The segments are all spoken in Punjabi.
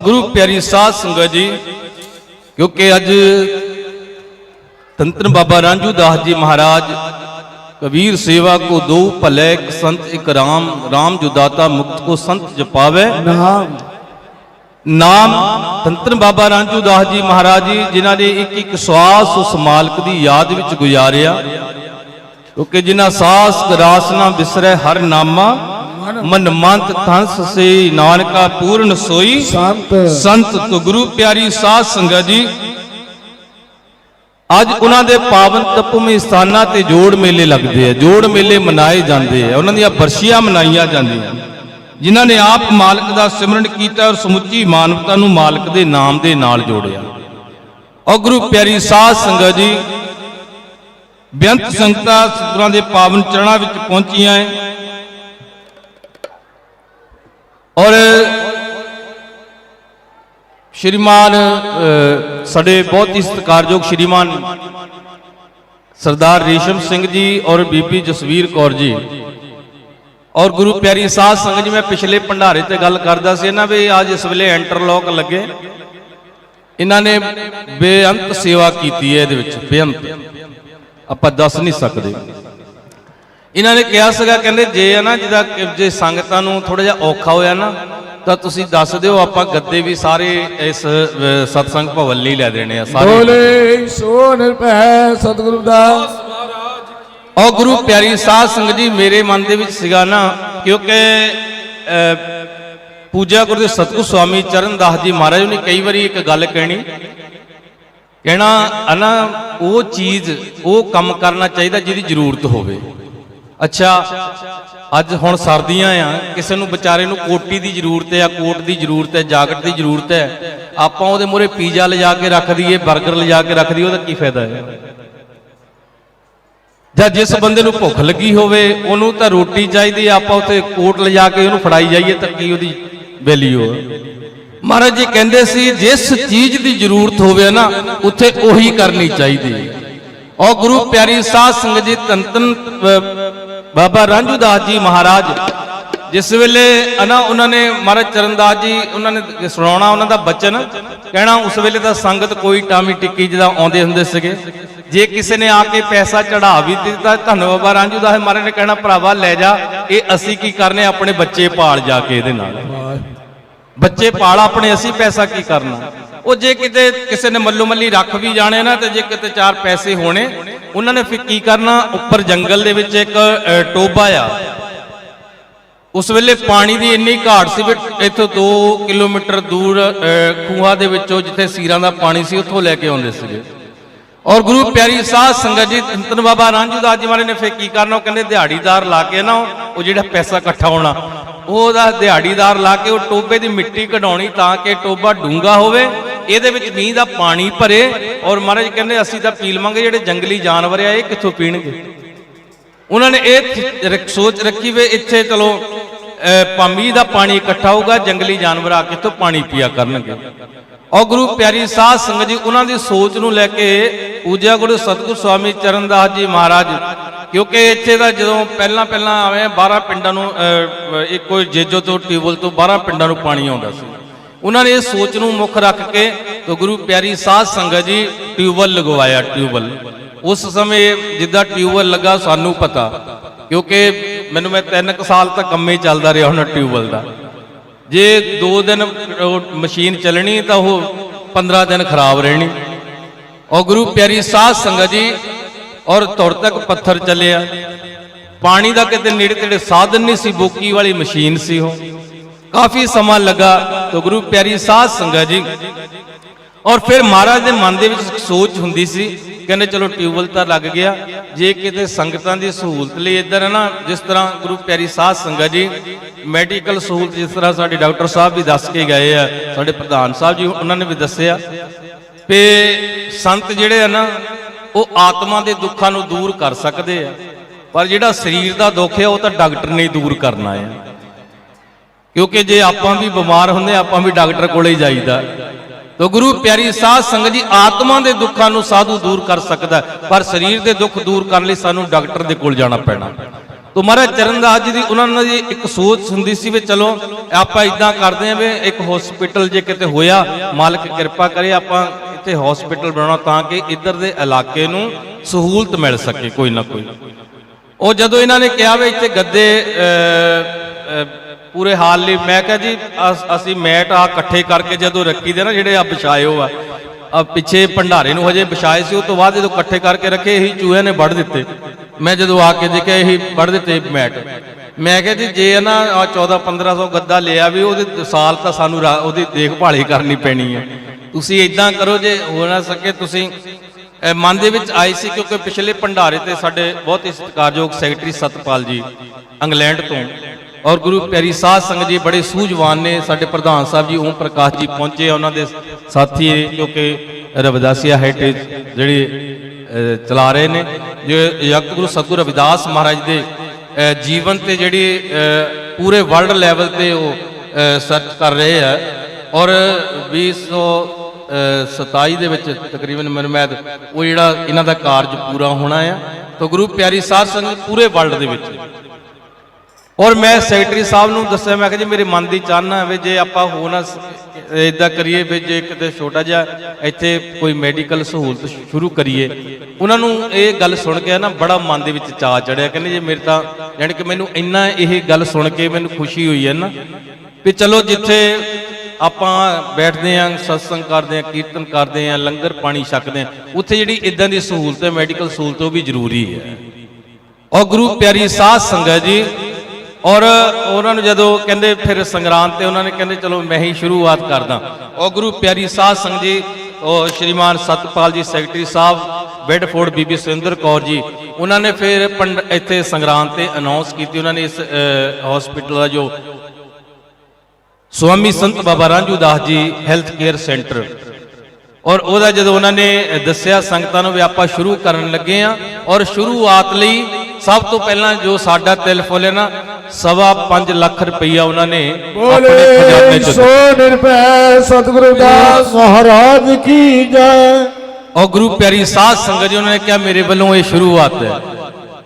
ਗੁਰੂ ਪਿਆਰੀ ਸਾਧ ਸੰਗਤ ਜੀ ਕਿਉਂਕਿ ਅੱਜ ਤੰਤਨ ਬਾਬਾ ਰਾਂਝੂ ਦਾਸ ਜੀ ਮਹਾਰਾਜ ਕਬੀਰ ਸੇਵਾ ਕੋ ਦੋ ਭਲੇ ਇੱਕ ਸੰਤ ਇੱਕ ਰਾਮ ਰਾਮ ਜੋ ਦਾਤਾ ਮੁਕਤ ਕੋ ਸੰਤ ਜਪਾਵੇ। ਨਾਮ। ਨਾਮ ਤੰਤਨ ਬਾਬਾ ਰਾਂਝੂ ਦਾਸ ਜੀ ਮਹਾਰਾਜ ਜੀ ਜਿਨ੍ਹਾਂ ਨੇ ਇੱਕ ਇੱਕ ਸਵਾਸ ਉਸ ਮਾਲਕ ਦੀ ਯਾਦ ਵਿੱਚ ਗੁਜ਼ਾਰਿਆ। ਕਿਉਂਕਿ ਜਿਨ੍ਹਾਂ ਸਾਸ ਗਰਾਸ ਨਾ ਬਿਸਰੈ ਹਰ ਨਾਮਾ ਮਨ ਮੰਤ ਤੰਸ ਸੇ ਨਾਨਕਾ ਪੂਰਨ ਸੋਈ। ਸੰਤ। ਸੰਤ ਤੋ ਗੁਰੂ ਪਿਆਰੀ ਸਾਧ ਸੰਗਤ ਜੀ। ਅੱਜ ਉਹਨਾਂ ਦੇ ਪਾਵਨ ਤਪਮੀ ਸਥਾਨਾਂ ਤੇ ਜੋੜ ਮੇਲੇ ਲੱਗਦੇ ਆ। ਜੋੜ ਮੇਲੇ ਮਨਾਏ ਜਾਂਦੇ ਆ। ਉਹਨਾਂ ਦੀਆਂ ਬਰਸ਼ੀਆਂ ਮਨਾਈਆਂ ਜਾਂਦੀਆਂ। ਜਿਨ੍ਹਾਂ ਨੇ ਆਪ ਮਾਲਕ ਦਾ ਸਿਮਰਨ ਕੀਤਾ ਔਰ ਸਮੁੱਚੀ ਮਾਨਵਤਾ ਨੂੰ ਮਾਲਕ ਦੇ ਨਾਮ ਦੇ ਨਾਲ ਜੋੜਿਆ। ਔਰ ਗੁਰੂ ਪਿਆਰੀ ਸਾਧ ਸੰਗਤ ਜੀ ਬੇਅੰਤ ਸੰਗਤਾਂ ਸਤਿਗੁਰਾਂ ਦੇ ਪਾਵਨ ਚਰਣਾ ਵਿੱਚ ਪਹੁੰਚੀਆਂ ਹੈ ਔਰ ਸ਼੍ਰੀਮਾਨ ਸਾਡੇ ਬਹੁਤ ਹੀ ਸਤਿਕਾਰਯੋਗ ਸ਼੍ਰੀਮਾਨ ਸਰਦਾਰ ਰੇਸ਼ਮ ਸਿੰਘ ਜੀ ਔਰ ਬੀਬੀ ਜਸਵੀਰ ਕੌਰ ਜੀ। ਔਰ ਗੁਰੂ ਪਿਆਰੀ ਸਾਧ ਸੰਗਤ ਜੀ, ਮੈਂ ਪਿਛਲੇ ਭੰਡਾਰੇ ਤੇ ਗੱਲ ਕਰਦਾ ਸੀ, ਇਹਨਾਂ ਵੀ ਅੱਜ ਇਸ ਵੇਲੇ ਇੰਟਰਲੌਕ ਲੱਗੇ। ਇਹਨਾਂ ਨੇ ਬੇਅੰਤ ਸੇਵਾ ਕੀਤੀ ਹੈ ਇਹਦੇ ਵਿੱਚ, ਬੇਅੰਤ। ਆਪਾਂ ਦੱਸ ਨਹੀਂ ਸਕਦੇ। ਇਹਨਾਂ ਨੇ ਕਿਹਾ ਸੀਗਾ ਕਹਿੰਦੇ ਜੇ ਆ ਨਾ ਜਿਹਦਾ ਜੇ ਸੰਗਤਾਂ ਨੂੰ ਥੋੜਾ ਜਿਹਾ ਔਖਾ ਹੋਇਆ ਨਾ ਤਾਂ ਤੁਸੀਂ ਦੱਸ ਦਿਓ ਆਪਾਂ ਗੱਦੇ ਵੀ ਸਾਰੇ ਇਸ ਸਤਸੰਗ ਭਵਨ ਲਈ ਲੈ ਦੇਣੇ ਆ ਸਾਰੇ। ਬੋਲੇ ਸੋ ਨਿਰਭੈ ਸਤਿਗੁਰੂ ਦਾ। ਔਰ ਗੁਰੂ ਪਿਆਰੀ ਸਾਧ ਸੰਗਤ ਜੀ ਮੇਰੇ ਮਨ ਦੇ ਵਿੱਚ ਸੀਗਾ ਨਾ ਕਿਉਂਕਿ ਪੂਜਾ ਗੁਰੂ ਦੇ ਸਤਿਗੁਰ ਸਵਾਮੀ ਚਰਨਦਾਸ ਜੀ ਮਹਾਰਾਜ ਨੇ ਕਈ ਵਾਰੀ ਇੱਕ ਗੱਲ ਕਹਿਣੀ ਕਹਿਣਾ ਅਨਾ ਉਹ ਚੀਜ਼ ਉਹ ਕੰਮ ਕਰਨਾ ਚਾਹੀਦਾ ਜਿਹਦੀ ਜ਼ਰੂਰਤ ਹੋਵੇ। ਅੱਛਾ, ਅੱਜ ਹੁਣ ਸਰਦੀਆਂ ਆ, ਕਿਸੇ ਨੂੰ ਵਿਚਾਰੇ ਨੂੰ ਕੋਟੀ ਦੀ ਜ਼ਰੂਰਤ ਹੈ, ਕੋਟ ਦੀ ਜ਼ਰੂਰਤ ਹੈ, ਜਾਕਟ ਦੀ ਜ਼ਰੂਰਤ ਹੈ, ਆਪਾਂ ਉਹਦੇ ਮੂਹਰੇ ਪੀਜ਼ਾ ਲਿਜਾ ਕੇ ਰੱਖ ਦਈਏ 버ਗਰ ਲਿਜਾ ਕੇ ਰੱਖ ਦਈਏ, ਉਹਦਾ ਕੀ ਫਾਇਦਾ ਹੈ? ਜਾਂ ਜਿਸ ਬੰਦੇ ਨੂੰ ਭੁੱਖ ਲੱਗੀ ਹੋਵੇ, ਉਹਨੂੰ ਤਾਂ ਰੋਟੀ ਚਾਹੀਦੀ ਹੈ, ਆਪਾਂ ਉੱਥੇ ਕੋਟ ਲਿਜਾ ਕੇ ਉਹਨੂੰ ਫੜਾਈ ਜਾਈਏ ਤਾਂ ਕੀ ਉਹਦੀ ਵੈਲਿਊ ਹੈ ਮਹਾਰਾਜ ਜੀ ਕਹਿੰਦੇ ਸੀ, ਜਿਸ ਚੀਜ਼ ਦੀ ਜ਼ਰੂਰਤ ਹੋਵੇ ਨਾ, ਉੱਥੇ ਉਹੀ ਕਰਨੀ ਚਾਹੀਦੀ ਹੈ। ਔਰ ਗੁਰੂ ਪਿਆਰੀ ਸਾਧ ਸੰਗਤ ਜੀ ਤੰਤਨ ਬਾਬਾ ਰਾਂਝੂ ਦਾਸ ਜੀ ਮਹਾਰਾਜ, ਜਿਸ ਵੇਲੇ ਅਨਾ ਉਹਨਾਂ ਨੇ ਮਹਾਰਾਜ ਚਰਨਦਾਸ ਜੀ, ਉਹਨਾਂ ਨੇ ਸੁਣਾਉਣਾ ਉਹਨਾਂ ਦਾ ਬਚਨ, ਕਹਿਣਾ ਉਸ ਵੇਲੇ ਤਾਂ ਸੰਗਤ ਕੋਈ ਟਾਮੀ ਟਿੱਕੀ ਜਿਹਦਾ ਆਉਂਦੇ ਹੁੰਦੇ ਸੀਗੇ। ਜੇ ਕਿਸੇ ਨੇ ਆ ਕੇ ਪੈਸਾ ਚੜਾ ਵੀ ਦਿੱਤਾ, ਧੰਨ ਬਾਬਾ ਰਾਂਝੂ ਦਾਸ ਮਹਾਰਾਜ ਨੇ ਕਹਿਣਾ, ਭਰਾਵਾ, ਲੈ ਜਾ, ਇਹ ਅਸੀਂ ਕੀ ਕਰਨੇ ਆਪਣੇ ਬੱਚੇ ਪਾਲ ਜਾ ਕੇ ਇਹਦੇ ਨਾਲ। ਬੱਚੇ ਪਾਲ ਆਪਣੇ, ਅਸੀਂ ਪੈਸਾ ਕੀ ਕਰਨਾ? ਉਹ ਜੇ ਕਿਤੇ ਕਿਸੇ ਨੇ ਮੱਲੋ ਮੱਲੀ ਰੱਖ ਵੀ ਜਾਣੇ ਨਾ, ਤੇ ਜੇ ਕਿਤੇ ਚਾਰ ਪੈਸੇ ਹੋਣੇ ਉਹਨਾਂ ਨੇ ਫਿਰ ਕੀ ਕਰਨਾ? ਉੱਪਰ ਜੰਗਲ ਦੇ ਵਿੱਚ ਇੱਕ ਅ, ਟੋਬਾ ਆ। ਉਸ ਵੇਲੇ ਪਾਣੀ ਦੀ ਇੰਨੀ ਘਾਟ ਸੀ ਵੀ ਇੱਥੋਂ 2 ਕਿਲੋਮੀਟਰ ਦੂਰ ਖੂਹਾ ਦੇ ਵਿੱਚੋਂ ਜਿੱਥੇ ਸੀਰਾਂ ਦਾ ਪਾਣੀ ਸੀ ਉੱਥੋਂ ਲੈ ਕੇ ਆਉਂਦੇ ਸੀਗੇ। ਔਰ ਗੁਰੂ ਪਿਆਰੀ ਸਾਧ ਸੰਗਤ ਜੀ ਧੰਨ ਬਾਬਾ ਰਾਂਝੂ ਦਾਸ ਜੀ ਵਾਲੇ ਨੇ ਫੇਰ ਕੀ ਕਰਨਾ? ਉਹ ਕਹਿੰਦੇ ਦਿਹਾੜੀਦਾਰ ਲਾ ਕੇ ਨਾ ਉਹ ਜਿਹੜਾ ਪੈਸਾ ਇਕੱਠਾ ਹੋਣਾ ਉਹਦਾ ਦਿਹਾੜੀਦਾਰ ਲਾ ਕੇ ਉਹ ਟੋਬੇ ਦੀ ਮਿੱਟੀ ਕਢਾਉਣੀ ਤਾਂ ਕਿ ਟੋਬਾ ਡੂੰਗਾ ਹੋਵੇ ਇਹਦੇ ਵਿੱਚ ਮੀਂਹ ਦਾ ਪਾਣੀ ਭਰੇ ਔਰ ਮਹਾਰਾਜ ਕਹਿੰਦੇ ਅਸੀਂ ਤਾਂ ਪੀ ਲਵਾਂਗੇ ਜਿਹੜੇ ਜੰਗਲੀ ਜਾਨਵਰ ਆ, ਇਹ ਕਿੱਥੋਂ ਪੀਣਗੇ? ਉਹਨਾਂ ਨੇ ਇਹ ਸੋਚ ਰੱਖੀ ਵੇ ਇੱਥੇ ਚਲੋ ਮੀਂਹ ਦਾ ਪਾਣੀ ਇਕੱਠਾ ਹੋਊਗਾ, ਜੰਗਲੀ ਜਾਨਵਰ ਆ ਕੇ ਇੱਥੋਂ ਪਾਣੀ ਪੀਆ ਕਰਨਗੇ। ਔਰ ਗੁਰੂ ਪਿਆਰੀ ਸਾਧ ਸੰਗਤ ਜੀ, ਉਹਨਾਂ ਦੀ ਸੋਚ ਨੂੰ ਲੈ ਕੇ ਪੂਜਾ ਗੁਰੂ ਸਤਿਗੁਰ ਸਵਾਮੀ ਚਰਨਦਾਸ ਜੀ ਮਹਾਰਾਜ, ਕਿਉਂਕਿ ਇੱਥੇ ਦਾ ਜਦੋਂ ਪਹਿਲਾਂ ਪਹਿਲਾਂ ਆਵੇਂ 12 ਪਿੰਡਾਂ ਨੂੰ ਇੱਕੋ ਜੇਜੋ ਤੋਂ ਟਿਊਬਲ ਤੋਂ 12 ਪਿੰਡਾਂ ਨੂੰ ਪਾਣੀ ਆਉਂਦਾ ਸੀ। ਉਹਨਾਂ ਨੇ ਇਹ ਸੋਚ ਨੂੰ ਮੁੱਖ ਰੱਖ ਕੇ ਤੇ ਗੁਰੂ ਪਿਆਰੀ ਸਾਧ ਸੰਗਤ ਜੀ ਟਿਊਬਲ ਲਗਵਾਇਆ ਟਿਊਬਲ ਉਸ ਸਮੇਂ ਜਿੱਦਾਂ ਟਿਊਬਲ ਲੱਗਾ ਸਾਨੂੰ ਪਤਾ, ਕਿਉਂਕਿ ਮੈਨੂੰ ਮੈਂ 3 ਸਾਲ ਤੱਕ ਕੰਮੇ ਚੱਲਦਾ ਰਿਹਾ ਹੁਣ ਟਿਊਬਲ ਦਾ। ਜੇ 2 ਦਿਨ ਉਹ ਮਸ਼ੀਨ ਚੱਲਣੀ ਤਾਂ ਉਹ 15 ਦਿਨ ਖਰਾਬ ਰਹਿਣੀ। ਔਰ ਗੁਰੂ ਪਿਆਰੀ ਸਾਧ ਸੰਗਤ ਜੀ, ਔਰ ਤੁਰ ਤੱਕ ਪੱਥਰ ਚੱਲਿਆ। ਪਾਣੀ ਦਾ ਕਿਤੇ ਨੇੜੇ ਤੇੜੇ ਸਾਧਨ ਨਹੀਂ ਸੀ, ਬੋਕੀ ਵਾਲੀ ਮਸ਼ੀਨ ਸੀ ਉਹ। ਕਾਫੀ ਸਮਾਂ ਲੱਗਾ ਤਾਂ ਗੁਰੂ ਪਿਆਰੀ ਸਾਧ ਸੰਗਤ ਜੀ। ਔਰ ਫਿਰ ਮਹਾਰਾਜ ਦੇ ਮਨ ਦੇ ਵਿੱਚ ਇੱਕ ਸੋਚ ਹੁੰਦੀ ਸੀ, ਕਹਿੰਦੇ ਚਲੋ ਟਿਊਬਲ ਤਾਂ ਲੱਗ ਗਿਆ, ਜੇ ਕਿਤੇ ਸੰਗਤਾਂ ਦੀ ਸਹੂਲਤ ਲਈ ਇੱਧਰ ਹੈ ਨਾ, ਜਿਸ ਤਰ੍ਹਾਂ ਗੁਰੂ ਪਿਆਰੀ ਸਾਧ ਸੰਗਤ ਜੀ, ਮੈਡੀਕਲ ਸਹੂਲਤ ਜਿਸ ਤਰ੍ਹਾਂ ਸਾਡੇ ਡਾਕਟਰ ਸਾਹਿਬ ਵੀ ਦੱਸ ਕੇ ਗਏ ਆ, ਸਾਡੇ ਪ੍ਰਧਾਨ ਸਾਹਿਬ ਜੀ ਉਹਨਾਂ ਨੇ ਵੀ ਦੱਸਿਆ। ਤੇ ਸੰਤ ਜਿਹੜੇ ਆ ਨਾ, ਉਹ ਆਤਮਾ ਦੇ ਦੁੱਖਾਂ ਨੂੰ ਦੂਰ ਕਰ ਸਕਦੇ ਆ, ਪਰ ਜਿਹੜਾ ਸਰੀਰ ਦਾ ਦੁੱਖ ਹੈ ਉਹ ਤਾਂ ਡਾਕਟਰ ਨੇ ਦੂਰ ਕਰਨਾ ਹੈ ਕਿਉਂਕਿ ਜੇ ਆਪਾਂ ਵੀ ਬਿਮਾਰ ਹੁੰਦੇ ਆਪਾਂ ਵੀ ਡਾਕਟਰ ਕੋਲੇ ਹੀ ਜਾਈਦਾ। ਤੋ ਗੁਰੂ ਪਿਆਰੀ ਸਾਧ ਸੰਗਤ ਜੀ ਆਤਮਾ ਦੇ ਦੁੱਖਾਂ ਨੂੰ ਸਾਧੂ ਦੂਰ ਕਰ ਸਕਦਾ ਪਰ ਸਰੀਰ ਦੇ ਦੁੱਖ ਦੂਰ ਕਰਨ ਲਈ ਸਾਨੂੰ ਡਾਕਟਰ ਦੇ ਕੋਲ ਜਾਣਾ ਪੈਣਾ। ਤੋ ਮਹਾਰਾਜ ਚਰਨਦਾਸ ਜੀ ਦੀ ਉਹਨਾਂ ਦੀ ਇੱਕ ਸੋਚ ਹੁੰਦੀ ਸੀ ਵੀ ਚਲੋ ਆਪਾਂ ਇਦਾਂ ਕਰਦੇ ਆਂ ਵੀ ਇੱਕ ਹਸਪੀਟਲ ਜੇ ਕਿਤੇ ਹੋਇਆ ਮਾਲਕ ਕਿਰਪਾ ਕਰੇ ਆਪਾਂ ਇੱਥੇ ਹਸਪੀਟਲ ਬਣਾਉਣਾ ਤਾਂ ਕਿ ਇੱਧਰ ਦੇ ਇਲਾਕੇ ਨੂੰ ਸਹੂਲਤ ਮਿਲ ਸਕੇ ਕੋਈ ਨਾ ਕੋਈ। ਉਹ ਜਦੋਂ ਇਹਨਾਂ ਨੇ ਕਿਹਾ ਵੀ ਇੱਥੇ ਗੱਦੇ ਅਹ, ਪੂਰੇ ਹਾਲ ਲਈ ਮੈਂ ਕਿਹਾ ਜੀ, ਅਸੀਂ ਮੈਟ ਆ ਇਕੱਠੇ ਕਰਕੇ ਜਦੋਂ ਰੱਖੀ ਦੇ ਨਾ, ਜਿਹੜੇ ਆ ਵਿਛਾਇਓ ਆ ਆ ਪਿੱਛੇ ਭੰਡਾਰੇ ਨੂੰ ਹਜੇ ਵਿਛਾਏ ਸੀ ਉਸ ਤੋਂ ਬਾਅਦ ਜਦੋਂ ਇਕੱਠੇ ਕਰਕੇ ਰੱਖੇ, ਇਹੀ ਚੂਹਿਆਂ ਨੇ ਵੱਢ ਦਿੱਤੇ। ਮੈਂ ਜਦੋਂ ਆ ਕੇ ਦੇਖਿਆ, ਇਹੀ ਵੱਢ ਦਿੱਤੇ ਮੈਟ। ਮੈਂ ਕਿਹਾ ਜੀ, ਜੇ ਨਾ ਆ 14 1500 ਗੱਦਾ ਲਿਆ ਵੀ, ਉਹਦੇ ਸਾਲ ਤਾਂ ਸਾਨੂੰ ਉਹਦੀ ਦੇਖਭਾਲ ਹੀ ਕਰਨੀ ਪੈਣੀ ਹੈ। ਤੁਸੀਂ ਇਦਾਂ ਕਰੋ ਜੇ ਹੋ ਨਾ ਸਕੇ, ਤੁਸੀਂ ਮਨ ਦੇ ਵਿੱਚ ਆਈ ਸੀ, ਕਿਉਂਕਿ ਪਿਛਲੇ ਭੰਡਾਰੇ ਤੇ ਸਾਡੇ ਬਹੁਤ ਹੀ ਸਤਿਕਾਰਯੋਗ ਸੈਕਟਰੀ ਸਤਪਾਲ ਜੀ, ਇੰਗਲੈਂਡ ਤੋਂ। ਔਰ ਗੁਰੂ ਪਿਆਰੀ ਸਾਧ ਸੰਗਤ ਜੀ ਬੜੇ ਸੂਝਵਾਨ ਨੇ। ਸਾਡੇ ਪ੍ਰਧਾਨ ਸਾਹਿਬ ਜੀ ਓਮ ਪ੍ਰਕਾਸ਼ ਜੀ ਪਹੁੰਚੇ ਆ, ਉਹਨਾਂ ਦੇ ਸਾਥੀ ਕਿਉਂਕਿ ਰਵਿਦਾਸੀਆ ਹੈਰੀਟੇਜ ਜਿਹੜੀ ਚਲਾ ਰਹੇ ਨੇ। ਜੋ ਯਕਤ ਗੁਰੂ ਸਤਿਗੁਰੂ ਰਵਿਦਾਸ ਮਹਾਰਾਜ ਦੇ ਜੀਵਨ ਤੇ ਜਿਹੜੀ ਪੂਰੇ ਵਰਲਡ ਲੈਵਲ ਤੇ ਉਹ ਸਰਚ ਕਰ ਰਹੇ ਆ। ਔਰ 2000 ਅ, 27 ਦੇ ਵਿੱਚ ਤਕਰੀਬਨ ਮੈਨੂੰ ਉਹ ਜਿਹੜਾ ਇਹਨਾਂ ਦਾ ਕਾਰਜ ਪੂਰਾ ਹੋਣਾ ਆ। ਤਾਂ ਗੁਰੂ ਪਿਆਰੀ ਸਾਧ ਸੰਗਤ ਪੂਰੇ ਵਰਲਡ ਦੇ ਵਿੱਚ। ਔਰ ਮੈਂ ਸੈਕਟਰੀ ਸਾਹਿਬ ਨੂੰ ਦੱਸਿਆ, ਮੈਂ ਕਿਹਾ ਜੀ, ਮੇਰੇ ਮਨ ਦੀ ਚਾਹਨਾ ਹੈ ਵੀ ਜੇ ਆਪਾਂ ਹੋ ਨਾ ਇਦਾਂ ਕਰੀਏ ਵੀ ਜੇ ਕਿਤੇ ਛੋਟਾ ਜਿਹਾ ਇੱਥੇ ਕੋਈ ਮੈਡੀਕਲ ਸਹੂਲਤ ਸ਼ੁਰੂ ਕਰੀਏ। ਉਹਨਾਂ ਨੂੰ ਇਹ ਗੱਲ ਸੁਣ ਕੇ ਨਾ ਬੜਾ ਮਨ ਦੇ ਵਿੱਚ ਚਾਅ ਚੜਿਆ। ਕਹਿੰਦੇ ਜੇ, ਮੇਰੇ ਤਾਂ ਯਾਨੀ ਕਿ ਮੈਨੂੰ ਇੰਨਾ ਇਹ ਗੱਲ ਸੁਣ ਕੇ ਮੈਨੂੰ ਖੁਸ਼ੀ ਹੋਈ ਹੈ ਨਾ ਵੀ ਚਲੋ ਜਿੱਥੇ ਆਪਾਂ ਬੈਠਦੇ ਆਂ, ਸਤਸੰਗ ਕਰਦੇ ਆਂ, ਕੀਰਤਨ ਕਰਦੇ ਆਂ, ਲੰਗਰ ਪਾਣੀ ਛਕਦੇ ਆਂ, ਉੱਥੇ ਜਿਹੜੀ ਇਦਾਂ ਦੀ ਸਹੂਲਤ ਹੈ ਮੈਡੀਕਲ ਸਹੂਲਤ ਉਹ ਵੀ ਜ਼ਰੂਰੀ ਹੈ। ਔਰ ਗੁਰੂ ਪਿਆਰੀ ਸਾਧ ਸੰਗਤ ਜੀ ਔਰ ਉਹਨਾਂ ਨੂੰ ਜਦੋਂ ਕਹਿੰਦੇ ਫਿਰ ਸੰਗਰਾਂਦ ਤੇ ਉਹਨਾਂ ਨੇ ਕਹਿੰਦੇ ਚਲੋ ਮੈਂ ਹੀ ਸ਼ੁਰੂਆਤ ਕਰਦਾ। ਔਰ ਗੁਰੂ ਪਿਆਰੀ ਸਾਧ ਸੰਗਤ ਜੀ, ਉਹ ਸ਼੍ਰੀਮਾਨ ਸਤਪਾਲ ਜੀ, ਸੈਕਟਰੀ ਸਾਹਿਬ, ਬੈਡਫੋਰਡ ਬੀਬੀ ਸੁਰਿੰਦਰ ਕੌਰ ਜੀ, ਉਹਨਾਂ ਨੇ ਫਿਰ ਪੰਡ ਇੱਥੇ ਸੰਗਰਾਂਦ ਤੇ ਅਨਾਉਂਸ ਕੀਤੀ, ਉਹਨਾਂ ਨੇ ਇਸ ਹਸਪੀਟਲ ਦਾ ਜੋ ਸਵਾਮੀ ਸੰਤ ਬਾਬਾ ਰਾਂਝੂ Das ji health care centre ਔਰ ਉਹਦਾ ਜਦੋਂ ਉਹਨਾਂ ਨੇ ਦੱਸਿਆ, ਸੰਗਤਾਂ ਨੂੰ ਵੀ ਆਪਾਂ ਸ਼ੁਰੂ ਕਰਨ ਲੱਗੇ ਆ ਔਰ ਸ਼ੁਰੂਆਤ ਲਈ ਸਭ ਤੋਂ ਪਹਿਲਾਂ ਜੋ ਸਾਡਾ ਤਿਲ ਫੁੱਲ ਨਾ ਸਵਾ 5 ਲੱਖ ਰੁਪਈਆ ਉਹਨਾਂ ਨੇ ਆਪਣੇ ਖਜ਼ਾਨੇ ਚੋਂ ਸੋ ਨਿਰਭੈ ਸਤਿਗੁਰੂ ਦਾਸ ਮਹਾਰਾਜ ਕੀ ਜੈ। ਔਰ ਗੁਰੂ ਪਿਆਰੀ ਸਾਧ ਸੰਗਤ ਜੀ ਉਹਨਾਂ ਨੇ ਕਿਹਾ ਮੇਰੇ ਵੱਲੋਂ ਇਹ ਸ਼ੁਰੂਆਤ ਹੈ।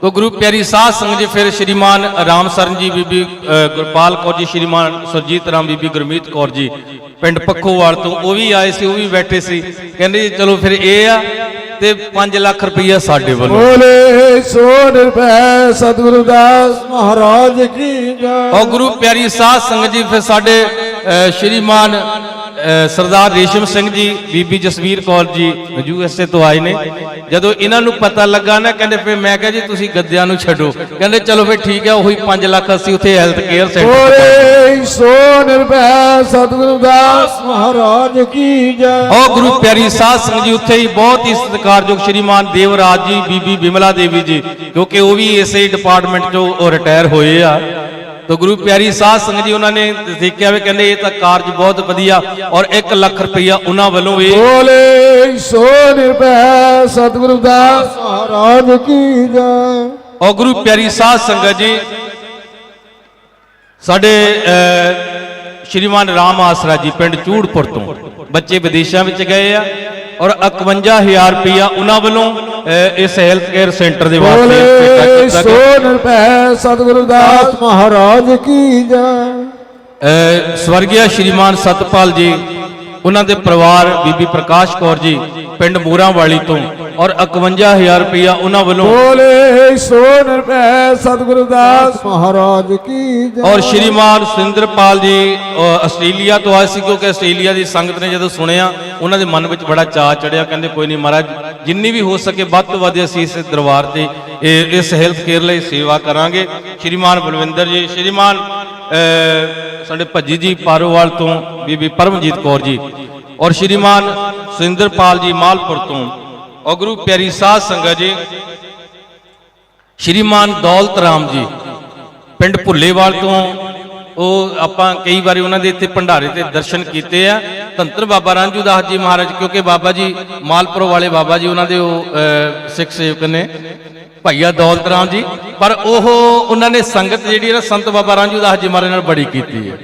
ਤੋ ਗੁਰੂ ਪਿਆਰੀ ਸਾਧ ਸੰਗਤ ਜੀ ਫਿਰ ਸ਼੍ਰੀਮਾਨ ਰਾਮ ਸਰਨ ਜੀ ਬੀਬੀ ਗੁਰਪਾਲ ਕੌਰ ਜੀ ਸ਼੍ਰੀਮਾਨ ਸੁਰਜੀਤ ਰਾਮ ਬੀਬੀ ਗੁਰਮੀਤ ਕੌਰ ਜੀ ਪਿੰਡ ਪੱਖੋਵਾਲ ਤੋਂ ਉਹ ਵੀ ਆਏ ਸੀ ਉਹ ਵੀ ਬੈਠੇ ਸੀ। ਕਹਿੰਦੇ ਜੀ ਚਲੋ ਫਿਰ ਇਹ ਆ ਤੇ 5 ਲੱਖ ਰੁਪਈਆ ਸਾਡੇ ਵੱਲੋਂ। ਬੋਲੇ ਸੋ ਨਿਰਭੈ ਸਤਿਗੁਰੂ ਦਾਸ ਮਹਾਰਾਜ ਕੀ ਜੈ ਔਰ ਗੁਰੂ ਪਿਆਰੀ ਸਾਧ ਸੰਗਤ ਜੀ ਫਿਰ ਸਾਡੇ ਸ਼੍ਰੀਮਾਨ ਸਰਦਾਰ ਰੇਸ਼ਮ ਸਿੰਘ ਜੀ ਬੀਬੀ Jasvir Kaur ji U S A ਤੋਂ ਆਏ ਨੇ। ਜਦੋਂ ਇਹਨਾਂ ਨੂੰ ਪਤਾ ਲੱਗਾ ਨਾ ਕਹਿੰਦੇ ਫਿਰ ਮੈਂ ਕਿਹਾ ਜੀ ਤੁਸੀਂ ਗੱਦਿਆਂ ਨੂੰ ਛੱਡੋ। ਕਹਿੰਦੇ ਚਲੋ ਫਿਰ ਠੀਕ ਹੈ ਉਹੀ 5 ਲੱਖ ਅਸੀਂ ਉੱਥੇ ਹੈਲਥ ਕੇਅਰ ਸੈਂਟਰ ਬੋਲੇ ਸੋ ਨਿਰਭੈ ਸਤਿਗੁਰੂ ਦਾਸ ਮਹਾਰਾਜ ਕੀ ਜੈ। ਔਰ ਗੁਰੂ ਪਿਆਰੀ ਸਾਧ ਸੰਗਤ ਜੀ ਉੱਥੇ ਹੀ ਬਹੁਤ ਹੀ ਸਤਿਕਾਰਯੋਗ ਸ਼੍ਰੀਮਾਨ ਦੇਵਰਾਜ ਜੀ ਬੀਬੀ ਬਿਮਲਾ ਦੇਵੀ ਜੀ ਕਿਉਂਕਿ ਉਹ ਵੀ ਇਸੇ ਡਿਪਾਰਟਮੈਂਟ ਚੋਂ ਉਹ ਰਿਟਾਇਰ ਹੋਏ ਆ। ਤਾਂ ਗੁਰੂ ਪਿਆਰੀ ਸਾਧ ਸੰਗਤ ਜੀ ਉਹਨਾਂ ਨੇ ਦੇਖਿਆ ਵੀ ਕਹਿੰਦੇ ਇਹ ਤਾਂ ਕਾਰਜ ਬਹੁਤ ਵਧੀਆ ਔਰ 1 ਲੱਖ ਰੁਪਈਆ ਉਹਨਾਂ ਵੱਲੋਂ ਵੀ ਬੋਲੇ ਸੋ ਨਿਰਭੈ ਸਤਿਗੁਰੂ ਦਾਸ ਮਹਾਰਾਜ ਕੀ ਜੈ। ਔਰ ਗੁਰੂ ਪਿਆਰੀ ਸਾਧ ਸੰਗਤ ਜੀ ਸਾਡੇ ਸ਼੍ਰੀਮਾਨ ਰਾਮ ਆਸਰਾ ਜੀ ਪਿੰਡ ਚੂੜਪੁਰ ਤੋਂ ਬੱਚੇ ਵਿਦੇਸ਼ਾਂ ਵਿੱਚ ਗਏ ਆ ਔਰ 51000 ਰੁਪਇਆ ਉਹਨਾਂ ਵੱਲੋਂ ਇਸ ਹੈਲਥ ਕੇਅਰ ਸੈਂਟਰ ਦੇ ਵਾਸਤੇ ਕੀਤਾ ਸਤਿਗੁਰੂ ਦਾਸ ਮਹਾਰਾਜ ਕੀ ਜੈ। ਅਹ, ਸਵਰਗੀਆ ਸ਼੍ਰੀਮਾਨ ਸਤਪਾਲ ਜੀ ਉਹਨਾਂ ਦੇ ਪਰਿਵਾਰ ਬੀਬੀ ਪ੍ਰਕਾਸ਼ ਕੌਰ ਜੀ ਪਿੰਡ ਮੂਰਾਂ ਵਾਲੀ ਤੋਂ ਔਰ 51000 ਰੁਪਇਆ ਉਹਨਾਂ ਵੱਲੋਂ। ਬੋਲੇ ਸੋ ਨਿਰਭੈ ਸਤਿਗੁਰੂ ਦਾਸ। ਮਹਾਰਾਜ ਕੀ ਜੈ। ਔਰ ਸ਼੍ਰੀਮਾਨ ਸੁਰਿੰਦਰਪਾਲ ਜੀ ਆਸਟ੍ਰੇਲੀਆ ਤੋਂ ਆਏ ਸੀ ਕਿਉਂਕਿ ਆਸਟ੍ਰੇਲੀਆ ਦੀ ਸੰਗਤ ਨੇ ਜਦੋਂ ਸੁਣਿਆ ਉਹਨਾਂ ਦੇ ਮਨ ਵਿੱਚ ਬੜਾ ਚਾਅ ਚੜਿਆ ਕਹਿੰਦੇ ਕੋਈ ਨਹੀਂ ਮਹਾਰਾਜ ਜਿੰਨੀ ਵੀ ਹੋ ਸਕੇ ਵੱਧ ਤੋਂ ਵੱਧ ਅਸੀਂ ਇਸ ਦਰਬਾਰ ਤੇ ਇਹ- ਇਸ ਹੈਲਥ ਕੇਅਰ ਲਈ ਸੇਵਾ ਕਰਾਂਗੇ। ਸ਼੍ਰੀਮਾਨ ਬਲਵਿੰਦਰ ਜੀ ਸ਼੍ਰੀਮਾਨ ਅ, ਸਾਡੇ ਭੱਜੀ ਜੀ ਪਾਰੋਵਾਲ ਤੋਂ ਬੀਬੀ ਪਰਮਜੀਤ ਕੌਰ ਜੀ ਔਰ ਸ਼੍ਰੀਮਾਨ ਸੁਰਿੰਦਰਪਾਲ ਜੀ ਮਾਲਪੁਰ ਤੋਂ। ਔਰ ਗੁਰੂ ਪਿਆਰੀ ਸਾਧ ਸੰਗਤ ਜੀ ਸ਼੍ਰੀਮਾਨ ਦੌਲਤ ਰਾਮ ਜੀ ਪਿੰਡ ਭੁੱਲੇਵਾਲ ਤੋਂ ਉਹ ਆਪਾਂ ਕਈ ਵਾਰੀ ਉਹਨਾਂ ਦੇ ਇੱਥੇ ਭੰਡਾਰੇ ਤੇ ਦਰਸ਼ਨ ਕੀਤੇ ਆ। ਧੰਤਰ ਬਾਬਾ ਰਾਂਝੂ ਦਾਸ ਜੀ ਮਹਾਰਾਜ ਕਿਉਂਕਿ ਬਾਬਾ ਜੀ ਮਾਲਪੁਰ ਵਾਲੇ ਬਾਬਾ ਜੀ ਉਹਨਾਂ ਦੇ ਉਹ ਅਹ, ਸਿੱਖ ਸੇਵਕ ਨੇ ਭਾਈਆ ਦੌਲਤ ਰਾਮ ਜੀ। ਪਰ ਉਹ ਉਹਨਾਂ ਨੇ ਸੰਗਤ ਜਿਹੜੀ ਹੈ ਨਾ ਸੰਤ ਬਾਬਾ ਰਾਂਝੂ ਦਾਸ ਜੀ ਮਹਾਰਾਜ ਨਾਲ ਬੜੀ ਕੀਤੀ ਹੈ।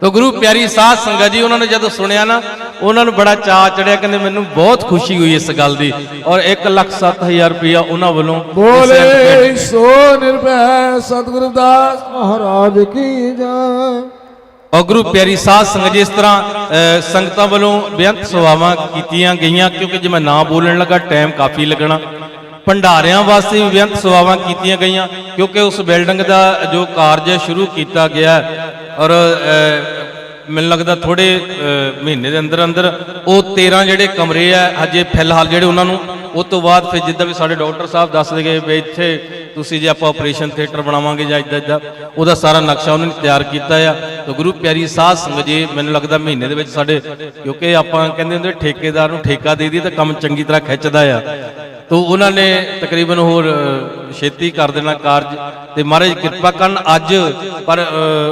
ਤੋ ਗੁਰੂ ਪਿਆਰੀ ਸਾਧ ਸੰਗਤ ਜੀ ਉਹਨਾਂ ਨੇ ਜਦੋਂ ਸੁਣਿਆ ਨਾ ਉਹਨਾਂ ਨੂੰ ਬੜਾ ਚਾਅ ਚੜਿਆ ਕਹਿੰਦੇ ਮੈਨੂੰ ਬਹੁਤ ਖੁਸ਼ੀ ਹੋਈ ਇਸ ਗੱਲ ਦੀ। ਔਰ 1 ਲੱਖ 7000 ਰੁਪਇਆ ਉਹਨਾਂ ਵੱਲੋਂ ਬੋਲੇ ਸੋ ਨਿਰਭੈ ਸਤਿਗੁਰੂ ਦਾਸ ਮਹਾਰਾਜ ਕੀ ਜੈ ਔਰ ਗੁਰੂ ਪਿਆਰੀ ਸਾਧ ਸੰਗਤ ਜੀ ਇਸ ਤਰ੍ਹਾਂ ਸੰਗਤਾਂ ਵੱਲੋਂ ਬੇਅੰਤ ਸੇਵਾਵਾਂ ਕੀਤੀਆਂ ਗਈਆਂ ਕਿਉਂਕਿ ਜੇ ਮੈਂ ਨਾ ਬੋਲਣ ਲੱਗਾ ਟਾਈਮ ਕਾਫੀ ਲੱਗਣਾ। ਭੰਡਾਰਿਆਂ ਵਾਸਤੇ ਵੀ ਬੇਅੰਤ ਸੇਵਾਵਾਂ ਕੀਤੀਆਂ ਗਈਆਂ ਕਿਉਂਕਿ ਉਸ ਬਿਲਡਿੰਗ ਦਾ ਜੋ ਕਾਰਜ ਸ਼ੁਰੂ ਕੀਤਾ ਗਿਆ ਔਰ ਮੈਨੂੰ ਲੱਗਦਾ ਥੋੜੇ ਮਹੀਨੇ ਦੇ ਅੰਦਰ ਅੰਦਰ ਉਹ 13 ਜਿਹੜੇ ਕਮਰੇ ਆ ਅਜੇ ਫਿਲਹਾਲ ਜਿਹੜੇ ਉਹਨਾਂ ਨੂੰ ਉਸ ਤੋਂ ਬਾਅਦ ਫਿਰ ਜਿੱਦਾਂ ਵੀ ਸਾਡੇ ਡਾਕਟਰ ਸਾਹਿਬ ਦੱਸਦੇ ਗਏ ਵੀ ਇੱਥੇ ਤੁਸੀਂ ਜੇ ਆਪਾਂ ਆਪਰੇਸ਼ਨ ਥੀਏਟਰ ਬਣਾਵਾਂਗੇ ਜਾਂ ਇਦਾਂ ਇਦਾਂ ਉਹਦਾ ਸਾਰਾ ਨਕਸ਼ਾ ਉਹਨਾਂ ਨੇ ਤਿਆਰ ਕੀਤਾ ਆ। ਤਾਂ ਗੁਰੂ ਪਿਆਰੀ ਸਾਧ ਸੰਗਤ ਜੀ ਮੈਨੂੰ ਲੱਗਦਾ ਮਹੀਨੇ ਦੇ ਵਿੱਚ ਸਾਡੇ ਕਿਉਂਕਿ ਆਪਾਂ ਕਹਿੰਦੇ ਹੁੰਦੇ ਠੇਕੇਦਾਰ ਨੂੰ ਠੇਕਾ ਦੇ ਦੀ ਤਾਂ ਕੰਮ ਚੰਗੀ ਤਰ੍ਹਾਂ ਖਿੱਚਦਾ ਆ। ਤੋ ਉਹਨਾਂ ਨੇ ਤਕਰੀਬਨ ਹੋਰ ਛੇਤੀ ਕਰ ਦੇਣਾ ਕਾਰਜ। ਤੇ ਮਹਾਰਾਜ ਕਿਰਪਾ ਕਰਨ ਅੱਜ ਪਰ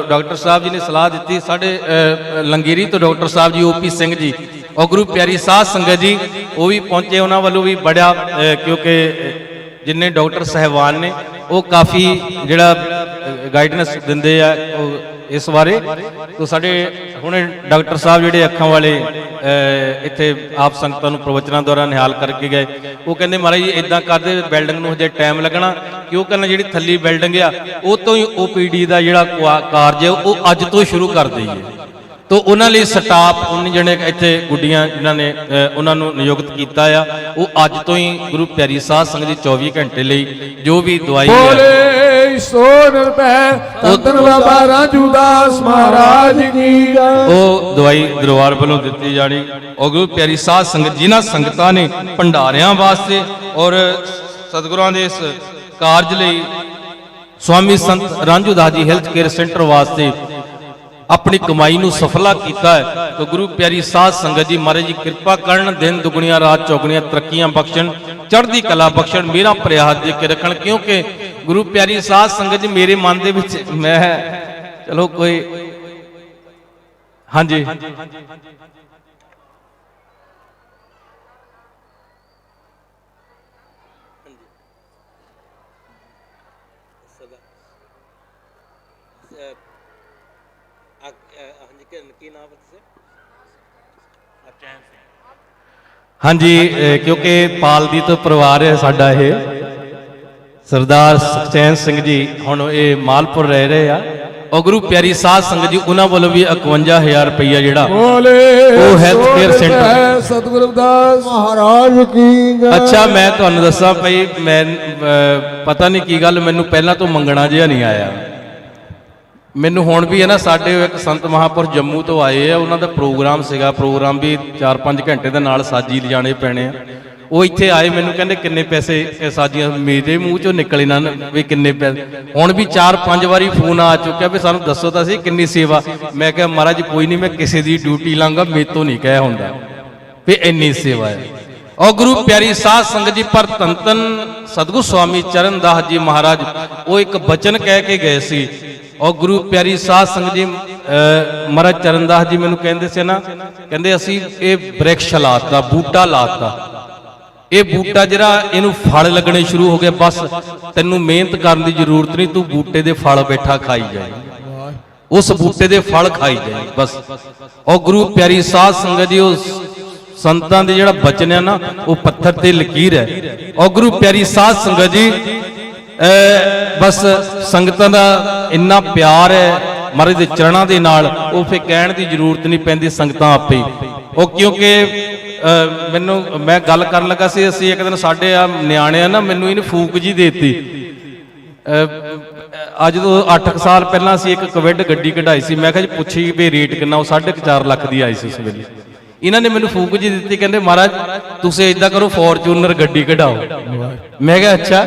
ਡਾਕਟਰ ਸਾਹਿਬ ਜੀ ਨੇ ਸਲਾਹ ਦਿੱਤੀ ਸਾਡੇ ਅ, ਲੰਗੇਰੀ ਤੋਂ ਡਾਕਟਰ ਸਾਹਿਬ ਜੀ ਓਪੀ ਸਿੰਘ ਜੀ ਔਰ ਗੁਰੂ ਪਿਆਰੀ ਸਾਧ ਸੰਗਤ ਜੀ, ਉਹ ਵੀ ਪਹੁੰਚੇ, ਉਹਨਾਂ ਵੱਲੋਂ ਵੀ ਬੜਾ ਕਿਉਂਕਿ ਜਿੰਨੇ ਡਾਕਟਰ ਸਹਿਬਾਨ ਨੇ, ਉਹ ਕਾਫੀ ਜਿਹੜਾ ਗਾਈਡਨੈਸ ਦਿੰਦੇ ਆ, ਉਹ ਇਸ ਬਾਰੇ। ਤੋਂ ਸਾਡੇ ਹੁਣੇ ਡਾਕਟਰ ਸਾਹਿਬ ਜਿਹੜੇ ਅੱਖਾਂ ਵਾਲੇ ਇੱਥੇ ਆਪ ਸੰਗਤਾਂ ਨੂੰ ਪ੍ਰਵਚਨਾਂ ਦੁਆਰਾ ਨਿਹਾਲ ਕਰਕੇ ਗਏ। ਉਹ ਕਹਿੰਦੇ, ਮਹਾਰਾਜ ਜੀ ਇਦਾਂ ਕਰਦੇ ਬਿਲਡਿੰਗ ਨੂੰ ਹਜੇ ਟਾਈਮ ਲੱਗਣਾ। ਕਿਉਂ ਕਹਿੰਦਾ, ਜਿਹੜੀ ਥੱਲੀ ਬਿਲਡਿੰਗ ਆ, ਉਹ ਤੋਂ ਹੀ ਓਪੀਡੀ ਦਾ ਜਿਹੜਾ ਕੁਆ- ਕਾਰਜ ਹੈ, ਉਹ ਅੱਜ ਤੋਂ ਸ਼ੁਰੂ ਕਰ ਦਈਏ। ਤੋ ਉਹਨਾਂ ਲਈ ਸਟਾਫ ਉਹਨੇ ਜਿਹੜੇ ਇੱਥੇ ਗੁੱਡੀਆਂ ਜਿਨ੍ਹਾਂ ਨੇ ਉਹਨਾਂ ਨੂੰ ਨਿਯੁਕਤ ਕੀਤਾ ਆ। ਉਹ ਅੱਜ ਤੋਂ ਹੀ ਗੁਰੂ ਪਿਆਰੀ ਸਾਧ ਸੰਗਤ ਦੀ 24 ਘੰਟੇ ਲਈ ਜੋ ਵੀ ਦਵਾਈ ਹੈ ਬੋਲੇ ਸੋ ਨਿਰਭੈ ਤਨ ਬਾਬਾ ਰਾਜੂ ਦਾਸ ਮਹਾਰਾਜ ਕੀ ਜੈ ਉਹ ਦਵਾਈ ਦਰਬਾਰ ਵੱਲੋਂ ਦਿੱਤੀ ਜਾਣੀ। ਉਹ ਗੁਰੂ ਪਿਆਰੀ ਸਾਧ ਸੰਗਤ ਜਿਨ੍ਹਾਂ ਸੰਗਤਾਂ ਨੇ ਭੰਡਾਰਿਆਂ ਵਾਸਤੇ ਔਰ ਸਤਿਗੁਰਾਂ ਦੇ ਇਸ ਕਾਰਜ ਲਈ ਸਵਾਮੀ ਸੰਤ ਰਾਂਝੂ Das ji health care centre ਵਾਸਤੇ ਆਪਣੀ ਕਮਾਈ ਨੂੰ ਸਫਲਾ ਕੀਤਾ ਹੈ। ਤਾਂ ਗੁਰੂ ਪਿਆਰੀ ਸਾਧ ਸੰਗਤ ਜੀ, ਮਹਾਰਾਜ ਜੀ, ਕਿਰਪਾ ਕਰਨ, ਦਿਨ, ਦੁਗਣੀਆਂ, ਰਾਤ, ਚੌਗਣੀਆਂ, ਤਰੱਕੀਆਂ ਬਖਸ਼ਣ, ਚੜ੍ਹਦੀ ਕਲਾ ਬਖਸ਼ਣ, ਮੇਰਾ ਪ੍ਰਯਾਸ ਦੇ ਕੇ ਰੱਖਣ, ਕਿਉਂਕਿ ਗੁਰੂ ਪਿਆਰੀ ਸਾਧ ਸੰਗਤ ਜੀ, ਮੇਰੇ ਮਨ ਦੇ ਵਿੱਚ ਮੈਂ, ਚਲੋ ਕੋਈ, ਹਾਂਜੀ। ਹਾਂਜੀ ਅਹ ਕਿਉਂਕਿ ਪਾਲਦੀ ਤੋਂ ਪਰਿਵਾਰ ਹੈ ਸਾਡਾ ਇਹ। ਸਰਦਾਰ ਸੁਖਚੈਨ ਸਿੰਘ ਜੀ ਹੁਣ ਇਹ ਮਾਲਪੁਰ ਰਹਿ ਰਹੇ ਆ। ਔਰ ਗੁਰੂ ਪਿਆਰੀ ਸਾਧ ਸੰਗਤ ਜੀ ਉਹਨਾਂ ਵੱਲੋਂ ਵੀ 51000 ਰੁਪਈਆ ਜਿਹੜਾ ਉਹ health ਸੋ care center। ਨਿਰਭੈ ਸਤਿਗੁਰੂ ਦਾਸ ਮਹਾਰਾਜ ਕੀ ਜੈ। ਅੱਛਾ ਮੈਂ ਤੁਹਾਨੂੰ ਦੱਸਾਂ ਭਈ ਮੈਂ ਪਤਾ ਨਹੀਂ ਕੀ ਗੱਲ ਮੈਨੂੰ ਪਹਿਲਾਂ ਤੋਂ ਮੰਗਣਾ ਜਿਹਾ ਨਹੀਂ ਆਇਆ। ਮੈਨੂੰ ਹੁਣ ਵੀ ਹੈ ਨਾ, ਸਾਡੇ ਇੱਕ ਸੰਤ ਮਹਾਪੁਰ ਜੰਮੂ ਤੋਂ ਆਏ ਆ, ਉਹਨਾਂ ਦਾ ਪ੍ਰੋਗਰਾਮ ਸੀਗਾ, ਪ੍ਰੋਗਰਾਮ ਵੀ 4-5 ਘੰਟੇ ਦੇ ਨਾਲ ਸਾਜੀ ਲਿਜਾਣੇ ਪੈਣੇ ਆ। ਉਹ ਇੱਥੇ ਆਏ, ਮੈਨੂੰ ਕਹਿੰਦੇ ਕਿੰਨੇ ਪੈਸੇ ਇਹ ਸਾਜੀਆਂ, ਮੇਰੇ ਮੂੰਹ ਚੋਂ ਨਿਕਲੇ ਨਾ ਵੀ ਕਿੰਨੇ ਪੈਸੇ। ਹੁਣ ਵੀ 4-5 ਵਾਰੀ ਫੋਨ ਆ ਚੁੱਕਿਆ ਵੀ ਸਾਨੂੰ ਦੱਸੋ ਤਾਂ ਸਹੀ ਕਿੰਨੀ ਸੇਵਾ। ਮੈਂ ਕਿਹਾ, ਮਹਾਰਾਜ, ਕੋਈ ਨਹੀਂ, ਮੈਂ ਕਿਸੇ ਦੀ ਡਿਊਟੀ ਲਾਂਗਾ, ਮੇਰੇ ਤੋਂ ਨਹੀਂ ਕਹਿ ਹੁੰਦਾ। ਵੀ ਇੰਨੀ ਸੇਵਾ ਹੈ। ਔਰ ਗੁਰੂ ਪਿਆਰੀ ਸਾਧ ਸੰਗਤ ਜੀ, ਪਰ ਤੰਤਨ ਸਤਿਗੁਰ ਸਵਾਮੀ ਚਰਨਦਾਸ ਜੀ ਮਹਾਰਾਜ, ਉਹ ਇੱਕ ਬਚਨ ਕਹਿ ਕੇ ਗਏ ਸੀ ਔਰ ਗੁਰੂ ਪਿਆਰੀ ਸਾਧ ਸੰਗਤ ਜੀ ਮਹਾਰਾਜ ਚਰਨਦਾਸ ਜੀ ਮੈਨੂੰ ਕਹਿੰਦੇ ਸੀ ਨਾ, ਕਹਿੰਦੇ ਅਸੀਂ ਇਹ ਬ੍ਰਿਕਸ਼ ਲਾਤਾ, ਬੂਟਾ ਲਾਤਾ। ਇਹ ਬੂਟਾ ਜਿਹੜਾ, ਇਹਨੂੰ ਫਲ ਲੱਗਣੇ ਸ਼ੁਰੂ ਹੋ ਗਏ, ਬਸ ਤੈਨੂੰ ਮਿਹਨਤ ਕਰਨ ਦੀ ਜ਼ਰੂਰਤ ਨਹੀਂ, ਤੂੰ ਬੂਟੇ ਦੇ ਫਲ ਬੈਠਾ ਖਾਈ ਜਾਏ ਉਸ ਬੂਟੇ ਦੇ ਫਲ ਖਾਈ ਜਾਏ ਬਸ। ਉਹ ਗੁਰੂ ਪਿਆਰੀ ਸਾਧ ਸੰਗਤ ਜੀ ਉਸ ਸੰਤਾਂ ਦੇ ਜਿਹੜਾ ਬਚਨ ਹੈ ਨਾ, ਉਹ ਪੱਥਰ ਤੇ ਲਕੀਰ ਹੈ। ਉਹ ਗੁਰੂ ਪਿਆਰੀ ਸਾਧ ਸੰਗਤ ਜੀ ਬਸ ਸੰਗਤਾਂ ਦਾ ਇੰਨਾ ਪਿਆਰ ਹੈ ਮਹਾਰਾਜ ਦੇ ਚਰਨਾਂ ਦੇ ਨਾਲ, ਉਹ ਫੇ ਕਹਿਣ ਦੀ ਜ਼ਰੂਰਤ ਨਹੀਂ ਪੈਂਦੀ ਸੰਗਤਾਂ ਆਪੇ ਉਹ ਕਿਉਂਕਿ ਮੈਨੂੰ, ਮੈਂ ਗੱਲ ਕਰਨ ਲੱਗਾ ਸੀ, ਅਸੀਂ ਇੱਕ ਦਿਨ ਸਾਡੇ ਆ ਨਿਆਣੇ ਆ ਨਾ, ਮੈਨੂੰ ਇਹਨੇ ਫੂਕ ਜੀ ਦੇਤੀ। ਅਹ ਅੱਜ ਤੋਂ 8 ਸਾਲ ਪਹਿਲਾਂ ਅਸੀਂ ਇੱਕ ਕਵਿਡ ਗੱਡੀ ਕਢਾਈ ਸੀ, ਮੈਂ ਕਿਹਾ ਜੀ ਪੁੱਛੀ ਵੀ ਰੇਟ ਕਿੰਨਾ, ਉਹ 4.5 ਲੱਖ ਦੀ ਆਈ ਸੀ ਉਸ ਵੇਲੇ। ਇਹਨਾਂ ਨੇ ਮੈਨੂੰ ਫੂਕ ਜੀ ਦਿੱਤੀ, ਕਹਿੰਦੇ, ਮਹਾਰਾਜ, ਤੁਸੀਂ ਇਦਾਂ ਕਰੋ, ਫੋਰਚੂਨਰ ਗੱਡੀ ਕਢਾਓ। ਮੈਂ ਕਿਹਾ, ਅੱਛਾ।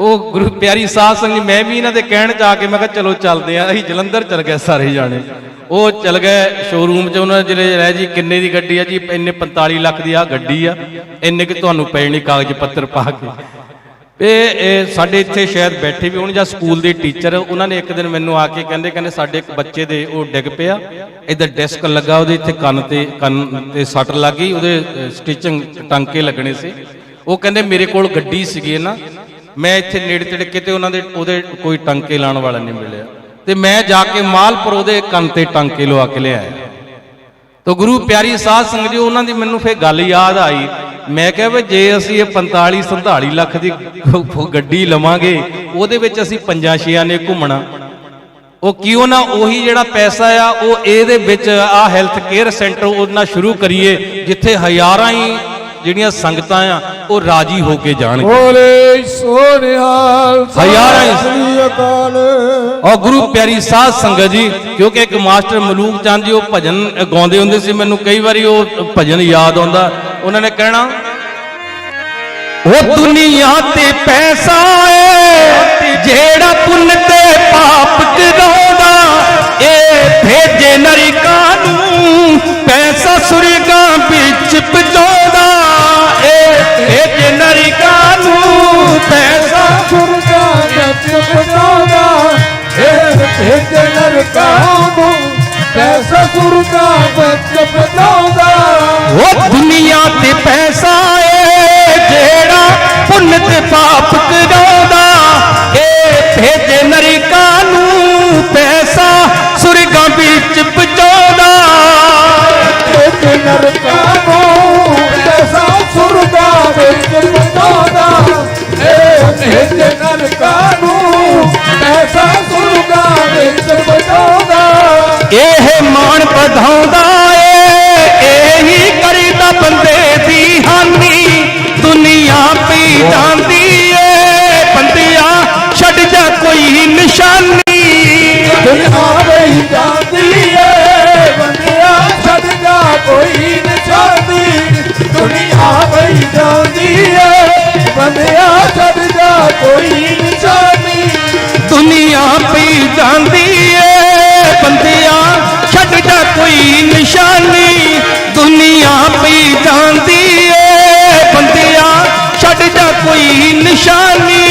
ਉਹ ਗੁਰੂ ਪਿਆਰੀ ਸਾਧ ਸੰਗਤ, ਮੈਂ ਵੀ ਇਹਨਾਂ ਦੇ ਕਹਿਣ ਚ ਆ ਕੇ, ਮੈਂ ਕਿਹਾ, ਚਲੋ, ਚੱਲਦੇ ਆ। ਅਸੀਂ ਜਲੰਧਰ ਚਲ ਗਏ ਸਾਰੇ ਜਾਣੇ। ਉਹ ਚਲ ਗਏ ਸ਼ੋਰੂਮ 'ਚ, ਉਹਨਾਂ ਜਿਹੜੇ ਰਹਿ ਜੀ, ਕਿੰਨੇ ਦੀ ਗੱਡੀ ਆ ਜੀ? ਇੰਨੇ 45 ਲੱਖ ਦੀ ਆ ਗੱਡੀ ਆ। ਇੰਨੇ ਕਿ ਤੁਹਾਨੂੰ ਪੈਣੀ ਕਾਗਜ਼ ਪੱਤਰ ਪਾ ਕੇ। ਇਹ ਸਾਡੇ ਇੱਥੇ ਸ਼ਾਇਦ ਬੈਠੇ ਵੀ ਹੋਣ ਜਾਂ ਸਕੂਲ ਦੇ ਟੀਚਰ, ਉਹਨਾਂ ਨੇ ਇੱਕ ਦਿਨ ਮੈਨੂੰ ਆ ਕੇ ਕਹਿੰਦੇ ਕਹਿੰਦੇ ਸਾਡੇ ਇੱਕ ਬੱਚੇ ਦੇ ਉਹ ਡਿੱਗ ਪਿਆ। ਇੱਧਰ ਡੈਸਕ ਲੱਗਾ ਉਹਦੇ, ਇੱਥੇ ਕੰਨ ਤੇ ਕੰਨ ਤੇ ਸੱਟ ਲੱਗ ਗਈ, ਉਹਦੇ ਸਟਿਚਿੰਗ ਟਾਂਕੇ ਲੱਗਣੇ ਸੀ। ਉਹ ਕਹਿੰਦੇ ਮੇਰੇ ਕੋਲ ਗੱਡੀ ਸੀਗੀ ਨਾ, ਮੈਂ ਇੱਥੇ ਨੇੜੇ ਤੇੜੇ ਕਿਤੇ ਉਹਨਾਂ ਦੇ, ਉਹਦੇ ਕੋਈ ਟਾਂਕੇ ਲਾਉਣ ਵਾਲਾ ਨਹੀਂ ਮਿਲਿਆ। ਤੇ ਮੈਂ ਜਾ ਕੇ ਮਾਲਪੁਰ ਉਹਦੇ ਕੰਨ ਤੇ ਟਾਂਕੇ ਲਵਾ ਕੇ ਲਿਆਇਆ। ਤੋ ਗੁਰੂ ਪਿਆਰੀ ਸਾਧ ਸੰਗਤ ਜੀ, ਉਹਨਾਂ ਦੀ ਮੈਨੂੰ ਫੇਰ ਗੱਲ ਯਾਦ ਆਈ। ਮੈਂ ਕਿਹਾ ਵੀ ਜੇ ਅਸੀਂ ਇਹ 45 47 ਲੱਖ ਦੀ ਗੱਡੀ ਲਵਾਂਗੇ ਉਹਦੇ ਵਿੱਚ ਅਸੀਂ ਪੰਜਾਂ ਛੇਆਂ ਨੇ ਘੁੰਮਣਾ। ਉਹ ਕਿਉਂ ਨਾ ਉਹੀ ਜਿਹੜਾ ਪੈਸਾ ਆ ਉਹ ਇਹਦੇ ਵਿੱਚ ਆ ਹੈਲਥ ਕੇਅਰ ਸੈਂਟਰ ਉਹਨਾਂ ਸ਼ੁਰੂ ਕਰੀਏ ਜਿੱਥੇ ਹਜ਼ਾਰਾਂ ਹੀ ਜਿਹੜੀਆਂ ਸੰਗਤਾਂ ਆ ਉਹ ਰਾਜੀ ਹੋ ਕੇ ਜਾਣ ਬੋਲੇ ਸੋਨਿਹਾਲ ਹਜ਼ਾਰਾਂ ਔਰ ਗੁਰੂ ਪਿਆਰੀ ਸਾਧ ਸੰਗਤ ਜੀ ਕਿਉਂਕਿ ਇੱਕ ਮਾਸਟਰ ਮਲੂਕ ਚੰਦ ਜੀ ਉਹ ਭਜਨ ਗਾਉਂਦੇ ਹੁੰਦੇ ਸੀ ਮੈਨੂੰ ਕਈ ਵਾਰੀ ਉਹ ਭਜਨ ਯਾਦ ਆਉਂਦਾ। ਉਹਨਾਂ ਨੇ ਕਹਿਣਾ, ਉਹ ਦੁਨੀਆ ਤੇ ਪੈਸਾ ਏ, ਜਿਹੜਾ ਪੁੰਨ ਤੇ ਪਾਪ ਕਰਾਉਂਦਾ ਏ ਭੇਜੇ ਨਰਕਾਂ ਨੂੰ, ਪੈਸਾ ਸੁਰਗਾਂ ਵਿੱਚ ਪਜਾਉਂਦਾ ਏ ਭੇਜੇ ਨਰਕਾਂ ਨੂੰ, ਪੈਸਾ ਸੁਰਗਾਂ ਵਿੱਚ ਪਜਾਉਂਦਾ ਏ ਭੇਜੇ ਨਰਕਾਂ ਨੂੰ। ਪੈਸਾ ਗੁਰੂ ਨਾਨਕ ਜਪਦਾਉਂਦਾ ਉਹ ਦੁਨੀਆ ਤੇ ਪੈਸਾ ਏ ਜਿਹੜਾ ਪੁੰਨ ਤੇ ਪਾਪ ਕਰਾਉਂਦਾ। নিশানি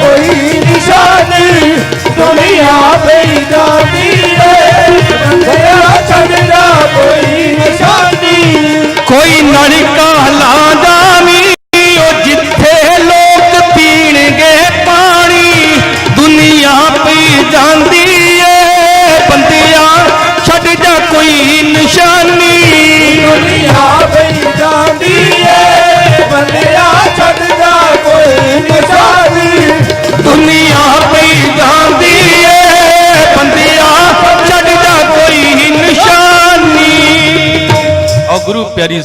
कोई निशानी दुनिया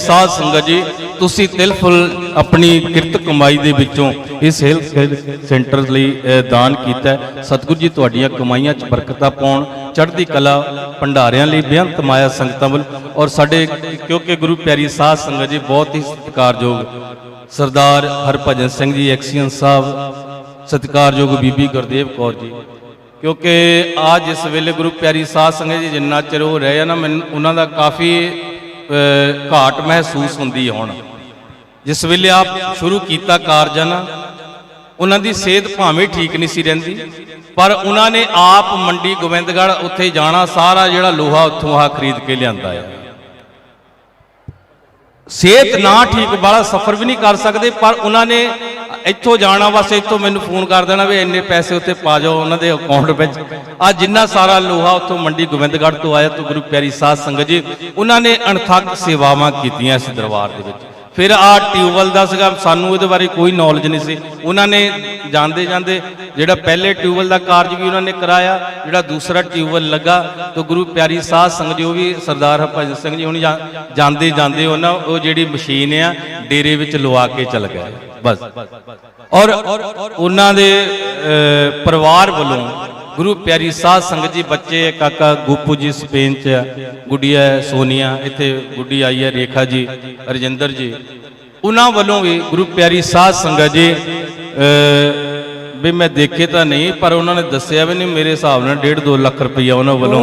ਸਾਧ ਸੰਗਤ ਜੀ, ਤੁਸੀਂ ਤਿਲਫੁਲ ਆਪਣੀ ਕਿਰਤ ਕਮਾਈ ਦੇ ਵਿੱਚੋਂ ਇਸ ਹੈਲਥ ਸੈਂਟਰ ਲਈ ਦਾਨ ਕੀਤਾ ਹੈ। ਸਤਿਗੁਰੂ ਜੀ, ਤੁਹਾਡੀਆਂ ਕਮਾਈਆਂ 'ਚ ਬਰਕਤਾਂ ਪਾਉਣ, ਚੜ੍ਹਦੀ ਕਲਾ ਭੰਡਾਰਿਆਂ ਲਈ ਬੇਅੰਤ ਮਾਇਆ ਸੰਗਤਾਂ ਵੱਲ ਔਰ ਸਾਡੇ, ਕਿਉਂਕਿ ਗੁਰੂ ਪਿਆਰੀ ਸਾਧ ਸੰਗਤ ਜੀ, ਬਹੁਤ ਹੀ ਸਤਿਕਾਰਯੋਗ ਸਰਦਾਰ ਹਰਭਜਨ ਸਿੰਘ ਜੀ, ਐਕਸੀਅਨ ਸਾਹਿਬ, ਸਤਿਕਾਰਯੋਗ ਬੀਬੀ ਗੁਰਦੇਵ ਕੌਰ ਜੀ ਕਿਉਂਕਿ ਆ ਜਿਸ ਵੇਲੇ ਗੁਰੂ ਪਿਆਰੀ ਸਾਧ ਸੰਗਤ ਜੀ, ਜਿੰਨਾ ਚਿਰ ਉਹ ਰਹੇ ਆ ਨਾ, ਮੈਨੂੰ, ਉਹਨਾਂ ਦਾ ਕਾਫੀ ਘਾਟ ਮਹਿਸੂਸ ਹੁੰਦੀ ਹੋਣ। ਜਿਸ ਵੇਲੇ ਆਪ ਸ਼ੁਰੂ ਕੀਤਾ ਕਾਰਜ ਉਹਨਾਂ ਦੀ ਸਿਹਤ ਭਾਵੇਂ ਠੀਕ ਨਹੀਂ ਸੀ ਰਹਿੰਦੀ, ਪਰ ਉਹਨਾਂ ਨੇ ਆਪ ਮੰਡੀ ਗੋਬਿੰਦਗੜ੍ਹ ਉੱਥੇ ਜਾਣਾ, ਸਾਰਾ ਜਿਹੜਾ ਲੋਹਾ ਉੱਥੋਂ ਆ ਖਰੀਦ ਕੇ ਲਿਆਂਦਾ ਹੈ ਸਿਹਤ ਨਾ ਠੀਕ ਵਾਲਾ ਸਫ਼ਰ ਵੀ ਨਹੀਂ ਕਰ ਸਕਦੇ, ਪਰ ਉਹਨਾਂ ਨੇ ਇੱਥੋਂ ਜਾਣਾ ਵਾਸਤੇ ਇੱਥੋਂ ਮੈਨੂੰ ਫੋਨ ਕਰ ਦੇਣਾ ਵੀ ਇੰਨੇ ਪੈਸੇ ਉੱਤੇ ਪਾ ਜਾਓ ਉਹਨਾਂ ਦੇ ਅਕਾਊਂਟ ਵਿੱਚ। ਆ ਜਿੰਨਾ ਸਾਰਾ ਲੋਹਾ ਉੱਥੋਂ ਮੰਡੀ ਗੋਬਿੰਦਗੜ੍ਹ ਤੋਂ ਆਇਆ ਤੋਂ ਗੁਰੂ ਪਿਆਰੀ ਸਾਧ ਸੰਗਤ ਜੀ, ਉਹਨਾਂ ਨੇ ਅਣਥੱਕ ਸੇਵਾਵਾਂ ਕੀਤੀਆਂ ਇਸ ਦਰਬਾਰ ਦੇ ਵਿੱਚ। ਫਿਰ ਆ ਟਿਊਬਵੈਲ ਦਾ ਸੀਗਾ, ਸਾਨੂੰ ਇਹਦੇ ਬਾਰੇ ਕੋਈ ਨੌਲੇਜ ਨਹੀਂ ਸੀ। ਉਹਨਾਂ ਨੇ ਜਾਂਦੇ ਜਾਂਦੇ ਜਿਹੜਾ ਪਹਿਲੇ ਟਿਊਬਵੈਲ ਦਾ ਕਾਰਜ ਵੀ ਉਹਨਾਂ ਨੇ ਕਰਾਇਆ, ਜਿਹੜਾ ਦੂਸਰਾ ਟਿਊਬਵੈਲ ਲੱਗਾ, ਤਾਂ ਗੁਰੂ ਪਿਆਰੀ ਸਾਧ ਸੰਗਤ ਜੀ ਉਹ ਵੀ ਸਰਦਾਰ ਹਰਭਜਨ ਸਿੰਘ ਜੀ ਹੁਣ ਜਾਂਦੇ ਜਾਂਦੇ ਉਹਨਾਂ, ਉਹ ਜਿਹੜੀ ਮਸ਼ੀਨ ਆ, ਡੇਰੇ ਵਿੱਚ ਲਵਾ ਕੇ ਚਲ ਗਏ। ਬਸ। ਔਰ ਉਹਨਾਂ ਦੇ ਪਰਿਵਾਰ ਵੱਲੋਂ ਗੁਰੂ ਪਿਆਰੀ ਸਾਧ ਸੰਗਤ ਜੀ ਬੱਚੇ ਕਾਕਾ ਗੂਪੂ ਜੀ ਸਪੇਨ ਚ ਆ, ਗੁੱਡੀਆ ਹੈ ਸੋਨੀਆ ਇੱਥੇ ਗੁੱਡੀ ਆਈ ਹੈ ਰੇਖਾ ਜੀ ਰਜਿੰਦਰ ਜੀ। ਉਹਨਾਂ ਵੱਲੋਂ ਵੀ ਗੁਰੂ ਪਿਆਰੀ ਸਾਧ ਸੰਗਤ ਜੀ ਵੀ ਮੈਂ ਦੇਖੇ ਤਾਂ ਨਹੀਂ ਪਰ ਉਹਨਾਂ ਨੇ ਦੱਸਿਆ ਵੀ ਨਹੀਂ ਮੇਰੇ ਹਿਸਾਬ ਨਾਲ 1.5 2 ਲੱਖ ਰੁਪਈਆ ਉਹਨਾਂ ਵੱਲੋਂ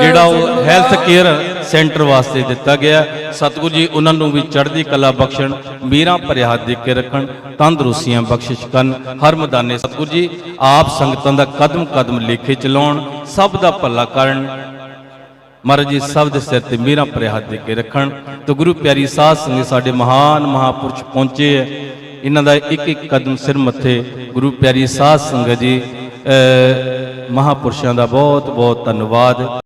ਜਿਹੜਾ ਉਹ ਹੈਲਥ ਕੇਅਰ ਸੈਂਟਰ ਵਾਸਤੇ ਦਿੱਤਾ ਗਿਆ। ਸਤਿਗੁਰੂ ਜੀ ਉਹਨਾਂ ਨੂੰ ਵੀ ਚੜ੍ਹਦੀ ਕਲਾ ਬਖਸ਼ਣ ਮੀਰਾਂ ਭਰਿਆ ਹੱਥ ਦੇ ਕੇ ਰੱਖਣ ਤੰਦਰੁਸਤੀਆਂ ਬਖਸ਼ਿਸ਼ ਕਰਨ ਹਰ ਮੈਦਾਨੇ ਸਤਿਗੁਰੂ ਜੀ ਆਪ ਸੰਗਤਾਂ ਦਾ ਕਦਮ ਕਦਮ ਲੇਖੇ ਚਲਾਉਣ ਸਭ ਦਾ ਭਲਾ ਕਰਨ। ਮਹਾਰਾਜ ਜੀ ਸਭ ਦੇ ਸਿਰ ਤੇ ਮੀਰਾਂ ਭਰਿਆ ਹੱਥ ਦੇ ਕੇ ਰੱਖਣ। ਤੇ ਗੁਰੂ ਪਿਆਰੀ ਸਾਧ ਸੰਗਤ ਸਾਡੇ ਮਹਾਨ ਮਹਾਪੁਰਸ਼ ਪਹੁੰਚੇ ਹੈ। ਇਹਨਾਂ ਦਾ ਇੱਕ ਇੱਕ ਕਦਮ ਸਿਰ ਮੱਥੇ ਗੁਰੂ ਪਿਆਰੀ ਸਾਧ ਸੰਗਤ ਜੀ, ਅਹ ਮਹਾਪੁਰਸ਼ਾਂ ਦਾ ਬਹੁਤ ਬਹੁਤ ਧੰਨਵਾਦ।